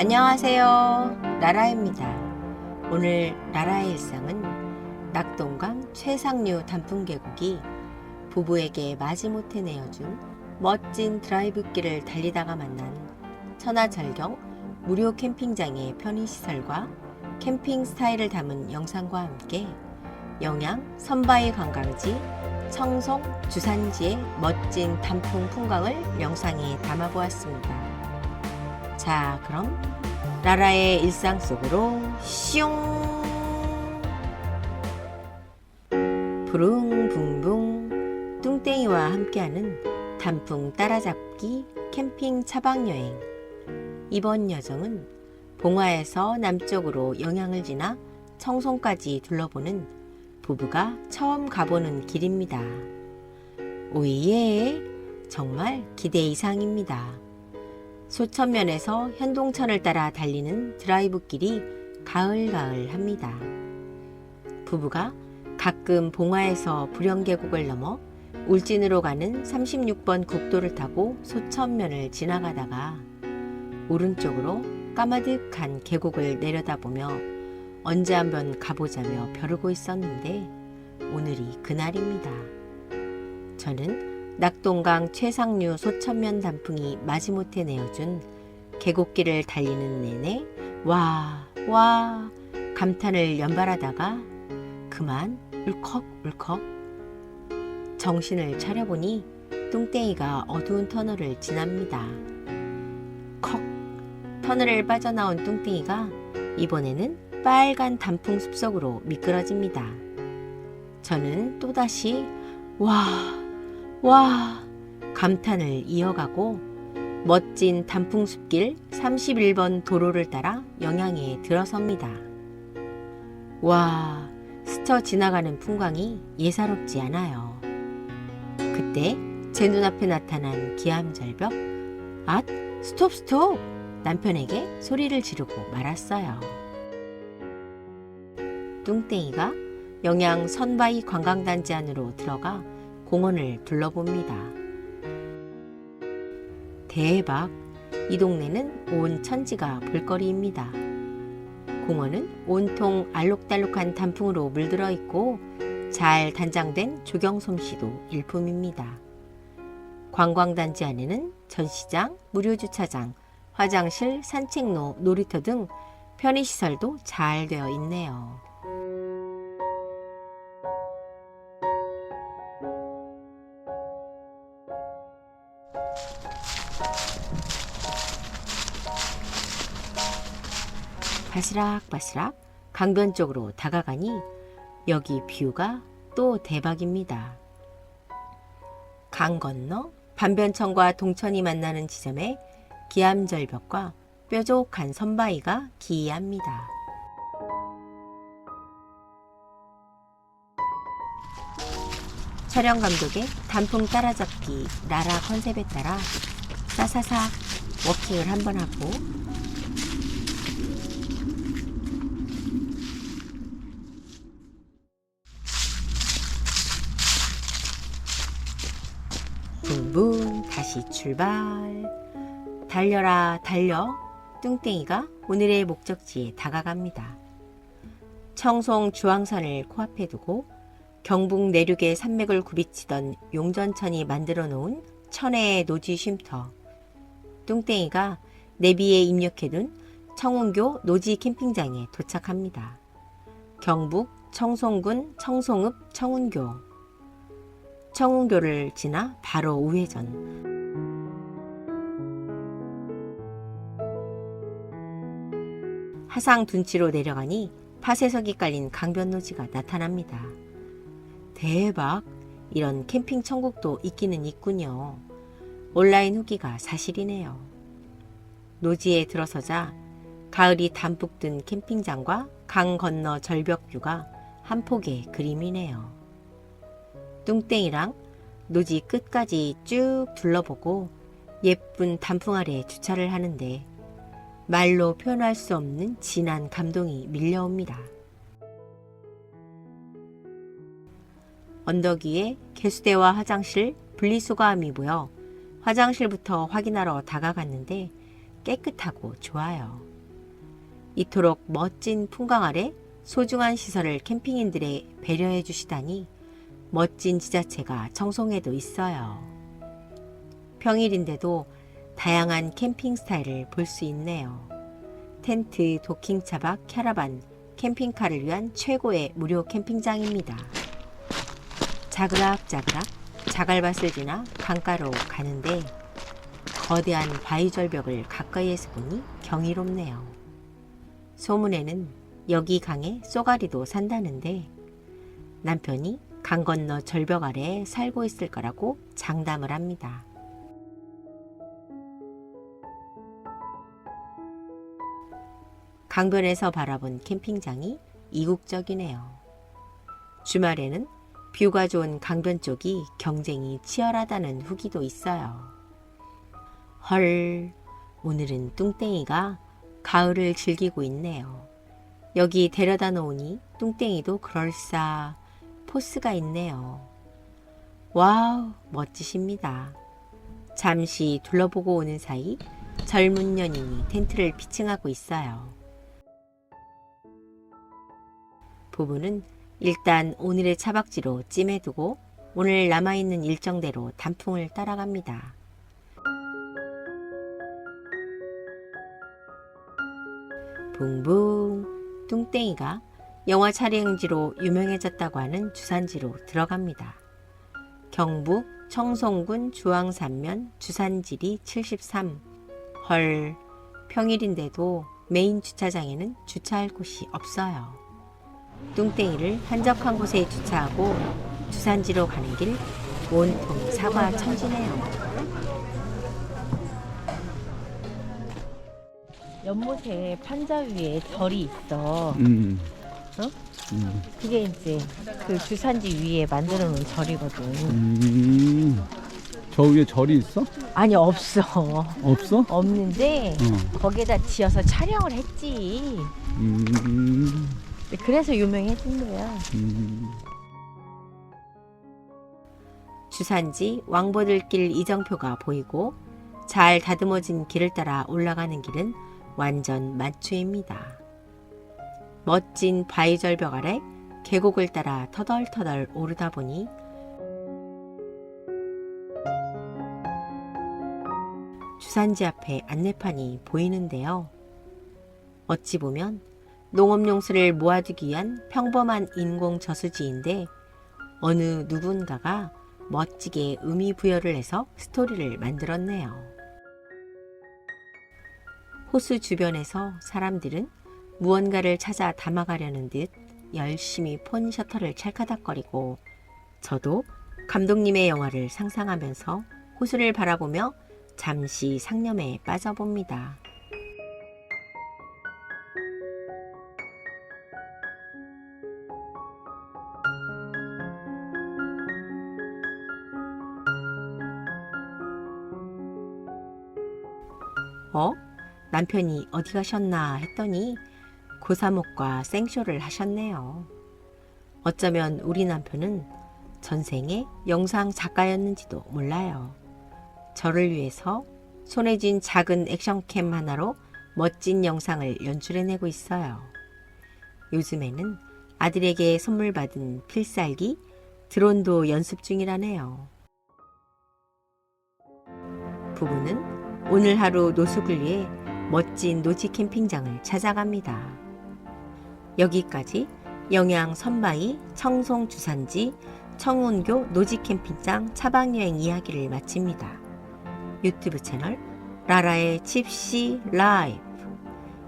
안녕하세요. 라라입니다. 오늘 라라의 일상은 낙동강 최상류 단풍 계곡이 부부에게 마지못해 내어준 멋진 드라이브길을 달리다가 만난 천하절경 무료 캠핑장의 편의시설과 캠핑 스타일을 담은 영상과 함께 영양 선바위 관광지 청송 주산지의 멋진 단풍 풍광을 영상에 담아보았습니다. 자, 그럼 라라의 일상 속으로 슝! 부릉붕붕 뚱땡이와 함께하는 단풍 따라잡기 캠핑 차박 여행. 이번 여정은 봉화에서 남쪽으로 영양을 지나 청송까지 둘러보는 부부가 처음 가보는 길입니다. 오예! 정말 기대 이상입니다. 소천면에서 현동천을 따라 달리는 드라이브 길이 가을가을 합니다. 부부가 가끔 봉화에서 불영계곡을 넘어 울진으로 가는 36번 국도를 타고 소천면을 지나가다가 오른쪽으로 까마득한 계곡을 내려다보며 언제 한번 가보자며 벼르고 있었는데 오늘이 그날입니다. 저는 낙동강 최상류 소천면 단풍이 마지못해 내어준 계곡길을 달리는 내내 와, 와 감탄을 연발하다가 그만 울컥 울컥 정신을 차려보니 뚱땡이가 어두운 터널을 지납니다. 컥 터널을 빠져나온 뚱땡이가 이번에는 빨간 단풍 숲속으로 미끄러집니다. 저는 또다시 와, 와 감탄을 이어가고 멋진 단풍 숲길 31번 도로를 따라 영양에 들어섭니다. 와, 스쳐 지나가는 풍광이 예사롭지 않아요. 그때 제 눈앞에 나타난 기암절벽, 앗, 스톱 스톱! 남편에게 소리를 지르고 말았어요. 뚱땡이가 영양 선바위 관광단지 안으로 들어가 공원을 둘러봅니다. 대박! 이 동네는 온 천지가 볼거리입니다. 공원은 온통 알록달록한 단풍으로 물들어 있고 잘 단장된 조경 솜씨도 일품입니다. 관광단지 안에는 전시장, 무료 주차장, 화장실, 산책로, 놀이터 등 편의시설도 잘 되어 있네요. 바스락바스락 강변 쪽으로 다가가니 여기 뷰가 또 대박입니다. 강 건너 반변천과 동천이 만나는 지점에 기암절벽과 뾰족한 선바위가 기이합니다. 촬영 감독의 단풍 따라잡기 나라 컨셉에 따라 사사삭 워킹을 한번 하고 다시 출발 달려라 달려 뚱땡이가 오늘의 목적지에 다가갑니다. 청송 주황산을 코앞에 두고 경북 내륙의 산맥을 굽이치던 용전천이 만들어 놓은 천혜의 노지 쉼터 뚱땡이가 내비에 입력해둔 청운교 노지 캠핑장에 도착합니다. 경북 청송군 청송읍 청운교 청운교를 지나 바로 우회전. 하상 둔치로 내려가니 파쇄석이 깔린 강변노지가 나타납니다. 대박! 이런 캠핑 천국도 있기는 있군요. 온라인 후기가 사실이네요. 노지에 들어서자 가을이 담뿍 든 캠핑장과 강 건너 절벽뷰가 한 폭의 그림이네요. 뚱땡이랑 노지 끝까지 쭉 둘러보고 예쁜 단풍 아래 주차를 하는데 말로 표현할 수 없는 진한 감동이 밀려옵니다. 언덕 위에 개수대와 화장실, 분리수거함이 모여 화장실부터 확인하러 다가갔는데 깨끗하고 좋아요. 이토록 멋진 풍광 아래 소중한 시설을 캠핑인들의 배려해 주시다니 멋진 지자체가 청송에도 있어요. 평일인데도 다양한 캠핑 스타일을 볼 수 있네요. 텐트, 도킹 차박, 캐러반, 캠핑카를 위한 최고의 무료 캠핑장입니다. 자그락자그락 자갈밭을 지나 강가로 가는데 거대한 바위 절벽을 가까이에서 보니 경이롭네요. 소문에는 여기 강에 쏘가리도 산다는데 남편이 강 건너 절벽 아래에 살고 있을 거라고 장담을 합니다. 강변에서 바라본 캠핑장이 이국적이네요. 주말에는 뷰가 좋은 강변 쪽이 경쟁이 치열하다는 후기도 있어요. 헐, 오늘은 뚱땡이가 가을을 즐기고 있네요. 여기 데려다 놓으니 뚱땡이도 그럴싸 포스가 있네요. 와우, 멋지십니다. 잠시 둘러보고 오는 사이 젊은 연인이 텐트를 피칭하고 있어요. 부부는 일단 오늘의 차박지로 찜해두고 오늘 남아있는 일정대로 단풍을 따라갑니다. 붕붕 뚱땡이가 영화 촬영지로 유명해졌다고 하는 주산지로 들어갑니다. 경북 청송군 주황산면 주산지리 73. 헐, 평일인데도 메인 주차장에는 주차할 곳이 없어요. 뚱땡이를 한적한 곳에 주차하고 주산지로 가는 길 온통 사과 천지네요. 연못에 판자 위에 절이 있어. 음. 어? 음. 그게 이제 그 주산지 위에 만들어 놓은 절이거든. 음. 저 위에 절이 있어? 아니 없어. 없어? 없는데 어. 거기에다 지어서 촬영을 했지. 음. 그래서 유명해진 거야. 음. 주산지 왕보들길 이정표가 보이고 잘 다듬어진 길을 따라 올라가는 길은 완전 만추입니다. 멋진 바위 절벽 아래 계곡을 따라 터덜터덜 오르다 보니 주산지 앞에 안내판이 보이는데요. 어찌 보면 농업용수를 모아두기 위한 평범한 인공 저수지인데 어느 누군가가 멋지게 의미 부여를 해서 스토리를 만들었네요. 호수 주변에서 사람들은 무언가를 찾아 담아가려는 듯 열심히 폰 셔터를 찰카닥거리고 저도 감독님의 영화를 상상하면서 호수를 바라보며 잠시 상념에 빠져봅니다. 어? 남편이 어디 가셨나 했더니 고사목과 생쇼를 하셨네요. 어쩌면 우리 남편은 전생에 영상 작가였는지도 몰라요. 저를 위해서 손에 쥔 작은 액션캠 하나로 멋진 영상을 연출해내고 있어요. 요즘에는 아들에게 선물 받은 필살기 드론도 연습 중이라네요. 부부는 오늘 하루 노숙을 위해 멋진 노지 캠핑장을 찾아갑니다. 여기까지 영양 선바위 청송 주산지 청운교 노지 캠핑장 차박 여행 이야기를 마칩니다. 유튜브 채널 라라의 칩시 라이브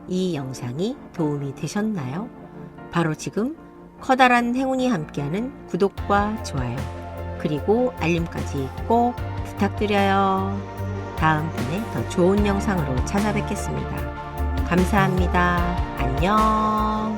이 영상이 도움이 되셨나요? 바로 지금 커다란 행운이 함께하는 구독과 좋아요 그리고 알림까지 꼭 부탁드려요. 다음번에 더 좋은 영상으로 찾아뵙겠습니다. 감사합니다. 안녕.